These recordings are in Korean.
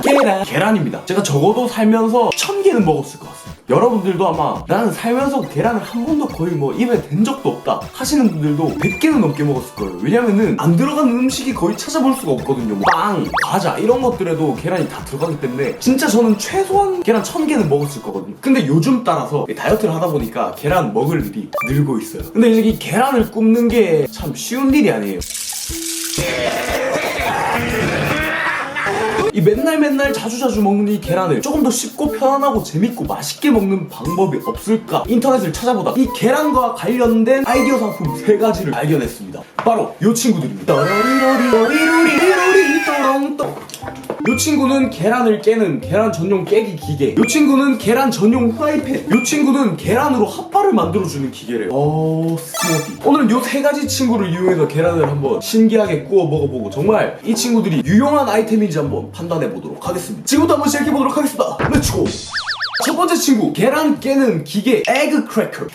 계란 계란 계란입니다. 제가 적어도 살면서 천 개는 먹었을 것 같습니다. 여러분들도 아마 나는 살면서 계란을 한 번도 거의 뭐 입에 댄 적도 없다 하시는 분들도 100개는 넘게 먹었을 거예요. 왜냐면은 안 들어가는 음식이 거의 찾아볼 수가 없거든요. 뭐 빵, 과자 이런 것들에도 계란이 다 들어가기 때문에 진짜 저는 최소한 계란 천 개는 먹었을 거거든요. 근데 요즘 따라서 이 다이어트를 하다 보니까 계란 먹을 일이 늘고 있어요. 근데 이제 이 계란을 굽는 게 참 쉬운 일이 아니에요 이 맨날 맨날 자주자주 먹는 이 계란을 조금 더 쉽고 편안하고 재밌고 맛있게 먹는 방법이 없을까 인터넷을 찾아보다 이 계란과 관련된 아이디어 상품 세 가지를 발견했습니다. 바로 요 친구들입니다 요 친구는 계란을 깨는 계란 전용 깨기 기계. 요 친구는 계란 전용 후라이팬. 요 친구는 계란으로 핫바를 만들어주는 기계래요. 어... 스모디. 오늘은 요 세 가지 친구를 이용해서 계란을 한번 신기하게 구워 먹어보고 정말 이 친구들이 유용한 아이템인지 한번 판단해 보도록 하겠습니다. 지금부터 한번 시작해 보도록 하겠습니다. 렛츠고 첫 번째 친구 계란 깨는 기계 에그 크래커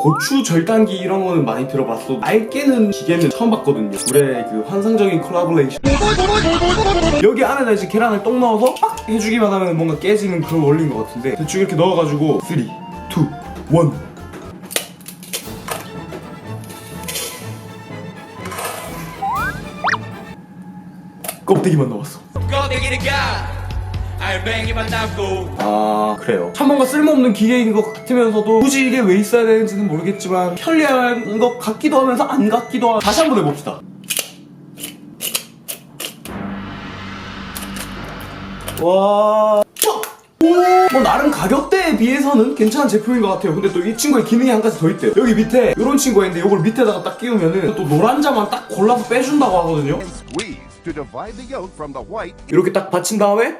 고추 절단기 이런 거는 많이 들어봤어. 알 깨는 기계는 처음 봤거든요. 둘의 그 환상적인 콜라보레이션. 여기 안에다 이제 계란을 똑 넣어서 빡 해주기만 하면 뭔가 깨지는 그런 원리인 것 같은데 대충 이렇게 넣어가지고 3, 2, 1 껍데기만 넣었어. 껍데기를 까 알맹이만 남고 아 그래요 참 뭔가 쓸모없는 기계인 것 같으면서도 굳이 이게 왜 있어야 되는지는 모르겠지만 편리한 것 같기도 하면서 안 같기도 하고 다시 한번 해봅시다 와 오, 뭐 나름 가격대에 비해서는 괜찮은 제품인 것 같아요. 근데 또 이 친구의 기능이 한 가지 더 있대요. 여기 밑에 이런 친구가 있는데 이걸 밑에다가 딱 끼우면은 또 노란 자만 딱 골라서 빼준다고 하거든요. 이렇게 딱 받친 다음에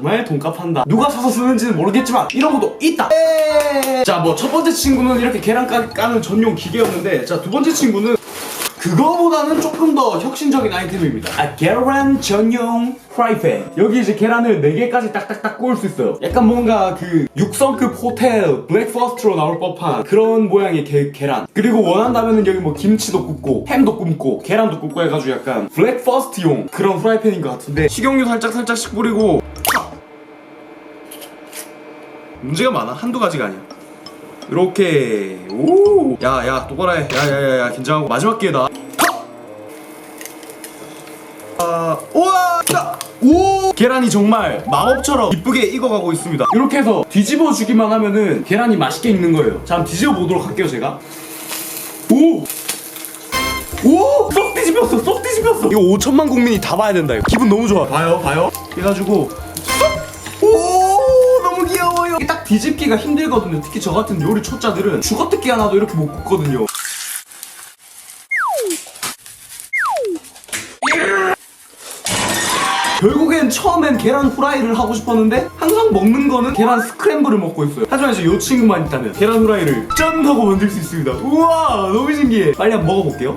정말 돈값 한다. 누가 사서 쓰는지는 모르겠지만 이런 것도 있다. 자, 뭐 첫 번째 친구는 이렇게 계란 까, 까는 전용 기계였는데 자, 두 번째 친구는 그거보다는 조금 더 혁신적인 아이템입니다. 아, 계란 전용 프라이팬. 여기 이제 계란을 4개까지 딱딱딱 구울 수 있어요. 약간 뭔가 그 6성급 호텔 블랙퍼스트로 나올 법한 그런 모양의 게, 계란. 그리고 원한다면은 여기 뭐 김치도 굽고 햄도 굽고 계란도 굽고 해가지고 약간 블랙퍼스트용 그런 프라이팬인 것 같은데 식용유 살짝 살짝씩 뿌리고 촥! 문제가 많아. 한두 가지가 아니야. 이렇게. 오! 야야 똑바로 해. 야야야야 긴장하고. 마지막 기회다. 턱! 아 우와! 자, 오! 계란이 정말 마법처럼 이쁘게 익어가고 있습니다. 이렇게 해서 뒤집어 주기만 하면은 계란이 맛있게 익는 거예요. 자 한번 뒤집어 보도록 할게요 제가. 오! 오! 쏙 뒤집혔어 쏙 뒤집혔어. 이거 5천만 국민이 다 봐야 된다 이거. 기분 너무 좋아. 봐요 봐요. 해가지고 뒤집기가 힘들거든요. 특히 저 같은 요리 초짜들은 죽어뜯기 하나도 이렇게 못 굽거든요. 결국엔 처음엔 계란 후라이를 하고 싶었는데 항상 먹는 거는 계란 스크램블을 먹고 있어요. 하지만 이제 요 친구만 있다면 계란 후라이를 짠 하고 만들 수 있습니다. 우와! 너무 신기해. 빨리 한번 먹어볼게요.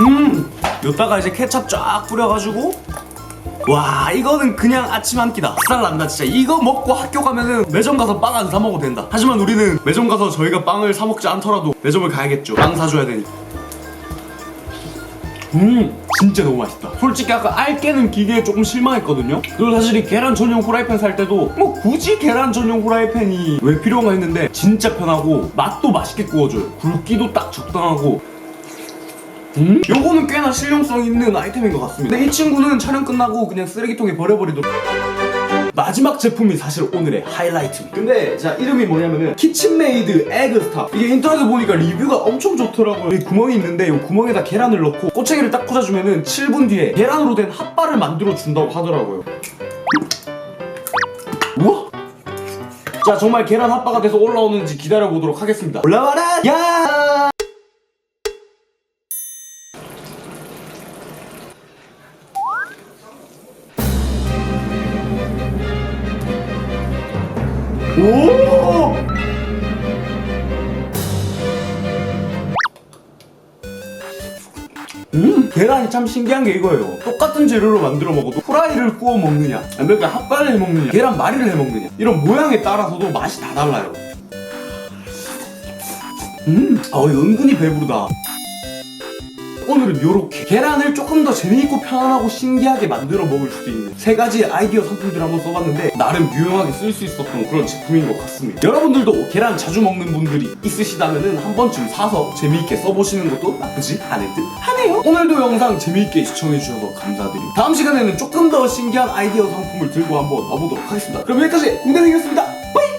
음! 요따가 이제 케찹 쫙 뿌려가지고 와 이거는 그냥 아침 한 끼다. 쌀 난다 진짜. 이거 먹고 학교 가면은 매점 가서 빵 안 사 먹어도 된다. 하지만 우리는 매점 가서 저희가 빵을 사 먹지 않더라도 매점을 가야겠죠. 빵 사줘야 되니까. 음 진짜 너무 맛있다. 솔직히 아까 알 깨는 기계에 조금 실망했거든요? 그리고 사실 이 계란 전용 후라이팬 살 때도 뭐 굳이 계란 전용 후라이팬이 왜 필요한가 했는데 진짜 편하고 맛도 맛있게 구워줘요. 굵기도 딱 적당하고 음? 요거는 꽤나 실용성 있는 아이템인 것 같습니다. 근데 이 친구는 촬영 끝나고 그냥 쓰레기통에 버려버리도록. 마지막 제품이 사실 오늘의 하이라이트입니다. 근데 자 이름이 뭐냐면은 키친메이드 에그스탑. 이게 인터넷에 보니까 리뷰가 엄청 좋더라고요. 여기 구멍이 있는데 이 구멍에다 계란을 넣고 꼬챙이를 딱 꽂아주면은 7분 뒤에 계란으로 된 핫바를 만들어 준다고 하더라고요. 우와! 자 정말 계란 핫바가 돼서 올라오는지 기다려 보도록 하겠습니다. 올라와라! 야! 오! 음, 계란이 참 신기한 게 이거예요. 똑같은 재료로 만들어 먹어도 후라이를 구워 먹느냐 그냥 핫바를 해 먹느냐 계란 말이를 해 먹느냐 이런 모양에 따라서도 맛이 다 달라요 음, 아 은근히 배부르다 오늘은 요렇게 계란을 조금 더 재미있고 편안하고 신기하게 만들어 먹을 수 있는 세 가지 아이디어 상품들을 한번 써봤는데 나름 유용하게 쓸 수 있었던 그런 제품인 것 같습니다. 여러분들도 계란 자주 먹는 분들이 있으시다면 한 번쯤 사서 재미있게 써보시는 것도 나쁘지 않을 듯 하네요. 오늘도 영상 재미있게 시청해주셔서 감사드립니다. 다음 시간에는 조금 더 신기한 아이디어 상품을 들고 한번 와보도록 하겠습니다. 그럼 여기까지 공대생이었습니다. 빠이